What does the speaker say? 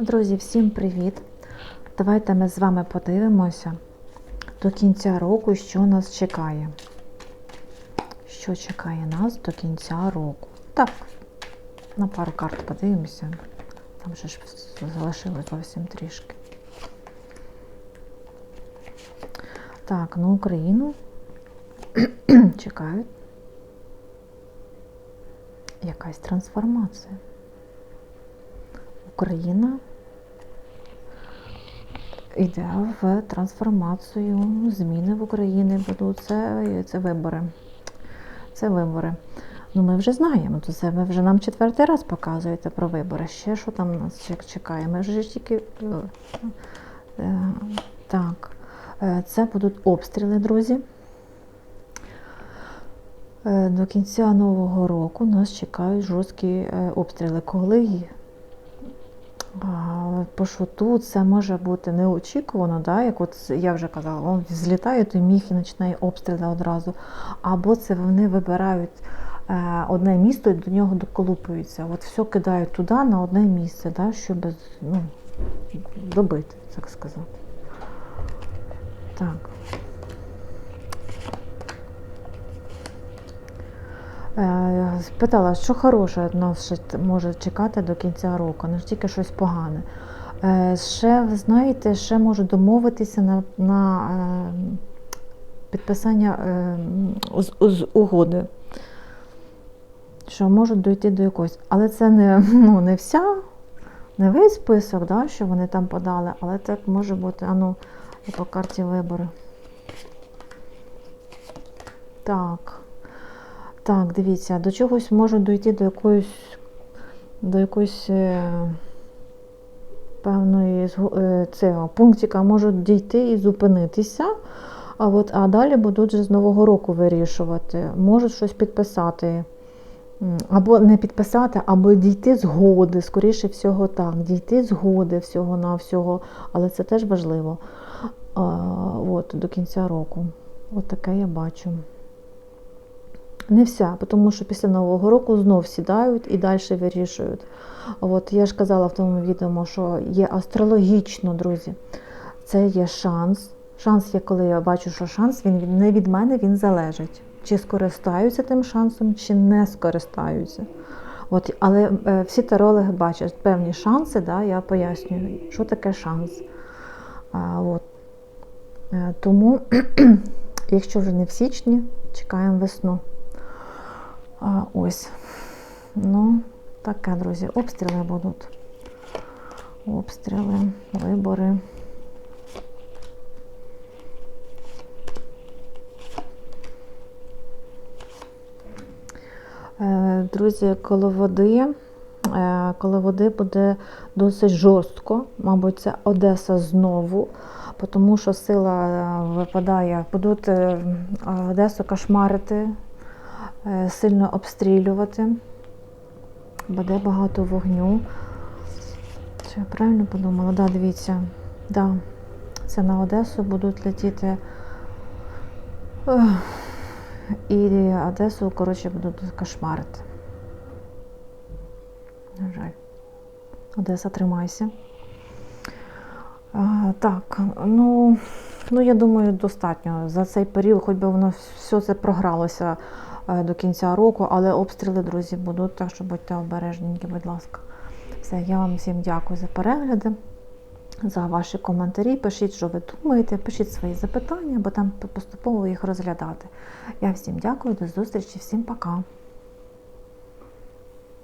Друзі, всім привіт! Давайте ми з вами подивимося до кінця року, що нас чекає. Що чекає нас до кінця року? Так, на пару карт подивимося. Там вже ж залишилось зовсім трішки. Так, на Україну чекають якась трансформація. Україна йде в трансформацію, зміни в Україні будуть. Це, це вибори. Це вибори. Ну, ми вже знаємо, то це ви вже нам четвертий раз показуєте про вибори. Ще що там нас чекає? Ми вже тільки. е, е, Так, Е, це будуть обстріли, друзі. До кінця нового року нас чекають жорсткі обстріли. Коли По шуту це може бути неочікувано, да? як от я вже казала, злітає той міг і починає обстріли одразу. Або це вони вибирають е, одне місто і до нього доколупуються. От все кидають туди на одне місце, да? щоб ну, добити, так сказати. Так. Спитала, що хороше нас ще може чекати до кінця року, не ж тільки щось погане. Е, Ще, знаєте, ще можу домовитися на, на е, підписання е, з, з угоди. Що можуть дойти до якогось. Але це не, ну, не вся, не весь список, да, що вони там подали, але так може бути, а ну, по карті вибори. Так. Так, дивіться, до чогось можуть дойти до якоїсь до якоїсь е, певної е, цього, пунктика можуть дійти і зупинитися. А, от, а далі будуть вже з Нового року вирішувати. Можуть щось підписати. Або не підписати, або дійти згоди, скоріше всього так, дійти згоди всього на всього, але це теж важливо. А, от, до кінця року. От я бачу. Не вся, тому що після Нового року знов сідають і далі вирішують. От я ж казала в тому відео, що є астрологічно, друзі. Це є шанс. Шанс є, коли я бачу, що шанс він не від мене, він залежить. Чи скористаються тим шансом, чи не скористаються. От, але е, всі тарологи бачать певні шанси, да, я пояснюю, що таке шанс. А, от. Е, тому, якщо вже не в січні, чекаємо весну. А, ось. Ну, таке, друзі, обстріли будуть. Обстріли, вибори. Е, Друзі, коло води, е, коло води буде досить жорстко. Мабуть, це Одеса знову, тому що сила е, випадає. Будуть Одесу кошмарити, сильно обстрілювати. Буде багато вогню. Чи я правильно подумала? Да, дивіться. Да. Це на Одесу будуть летіти. І Одесу, коротше, будуть кошмарити. На жаль. Одеса, тримайся. А, так, ну, ну я думаю, достатньо. За цей період, хоч би воно все це програлося е, до кінця року, але обстріли, друзі, будуть, так що будьте обережненькі, будь ласка. Все, я вам всім дякую за перегляди, за ваші коментарі. Пишіть, що ви думаєте, пишіть свої запитання, бо там поступово їх розглядати. Я всім дякую, до зустрічі, всім пока.